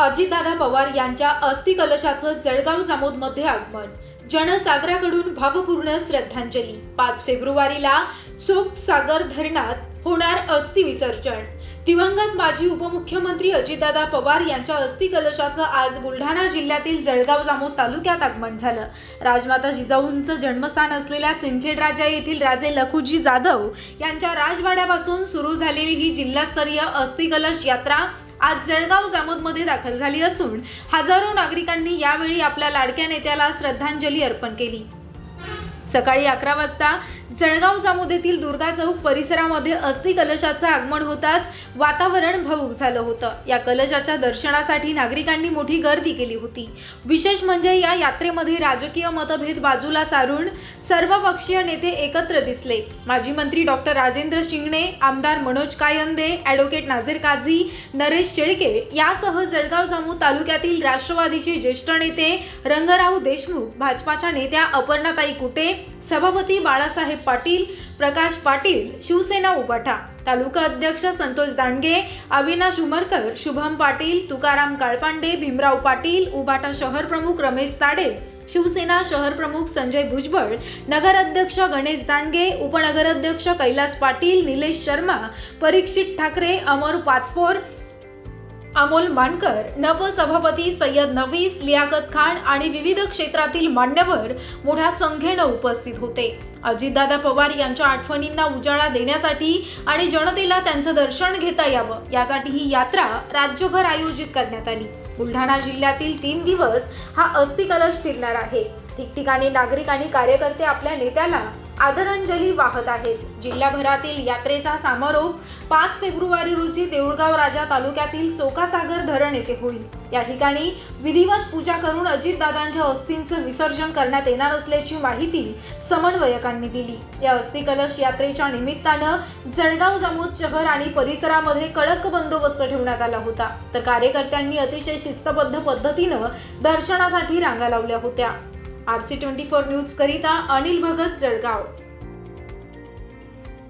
अजितदादा पवार यांच्या अस्थि कलशाचं जळगाव जामोदमध्ये आगमन. जनसागराकडून भावपूर्ण श्रद्धांजली. पाच फेब्रुवारीला चोख सागर धरणात होणार अस्थि विसर्जन. दिवंगत माजी उपमुख्यमंत्री अजितदादा पवार यांच्या अस्थि कलशाचं आज बुलढाणा जिल्ह्यातील जळगाव जामोद तालुक्यात आगमन झालं. राजमाता जिजाऊंचं जन्मस्थान असलेल्या सिंदखेड राजा येथील राजे लखुजी जाधव यांच्या राजवाड्यापासून सुरू झालेली ही जिल्हास्तरीय अस्थि कलश यात्रा आज जळगाव जामोदमध्ये दाखल झाली असून हजारो नागरिकांनी यावेळी आपल्या लाडक्या नेत्याला श्रद्धांजली अर्पण केली. सकाळी अकरा वाजता जळगाव जामोद येथील दुर्गा चौक परिसरामध्ये अस्थि कलशाचं आगमन होताच वातावरण भावूक झालं होतं. या कलशाच्या दर्शनासाठी नागरिकांनी मोठी गर्दी केली होती. विशेष म्हणजे या यात्रेमध्ये राजकीय मतभेद बाजूला सारून सर्व पक्षीय नेते एकत्र दिसले. माजी मंत्री डॉक्टर राजेंद्र शिंगणे आमदार मनोज कायंदे ॲडव्होकेट नाझीर काझी नरेश शेळके यासह जळगाव जामू तालुक्यातील राष्ट्रवादीचे ज्येष्ठ नेते रंगराव देशमुख भाजपाच्या नेत्या अपर्णाताई कुटे सभापती बाळासाहेब पाटील प्रकाश पाटील शिवसेना उपाठा. तालुका अध्यक्ष संतोष दांडगे अविनाश उमरकर शुभम पाटील तुकाराम काळपांडे भीमराव पाटील उबाटा शहर प्रमुख रमेश ताडे शिवसेना शहर प्रमुख संजय भुजबळ नगर अध्यक्ष गणेश दांडगे उपनगराध्यक्ष कैलास पाटील निलेश शर्मा परीक्षित ठाकरे अमर पाचपोर अमोल मानकर नवसभापती सय्यद नवीस लियाकत खान आणि विविध क्षेत्रातील मान्यवर मोठ्या संख्येनं उपस्थित होते. अजितदादा पवार यांच्या आठवणींना उजाळा देण्यासाठी आणि जनतेला त्यांचं दर्शन घेता यावं यासाठी ही यात्रा राज्यभर आयोजित करण्यात आली. बुलढाणा जिल्ह्यातील तीन दिवस हा अस्थि कलश फिरणार आहे. ठिकठिकाणी नागरिक आणि कार्यकर्ते आपल्या नेत्याला आदरांजली वाहत आहेत. जिल्हाभरातील यात्रेचा समारोप पाच फेब्रुवारी रोजी देऊळगाव राजा तालुक्यातील चोकासागर धरण येथे होईल. या ठिकाणी विधिवत पूजा करून अजितदादांच्या अस्थींचं विसर्जन करण्यात येणार असल्याची माहिती समन्वयकांनी दिली. या अस्थि कलश यात्रेच्या निमित्तानं जळगाव जामोद शहर आणि परिसरामध्ये कडक बंदोबस्त ठेवण्यात आला होता. तर कार्यकर्त्यांनी अतिशय शिस्तबद्ध पद्धतीनं दर्शनासाठी रांगा लावल्या होत्या. R C twenty four news करिता अनिल भगत जळगाव.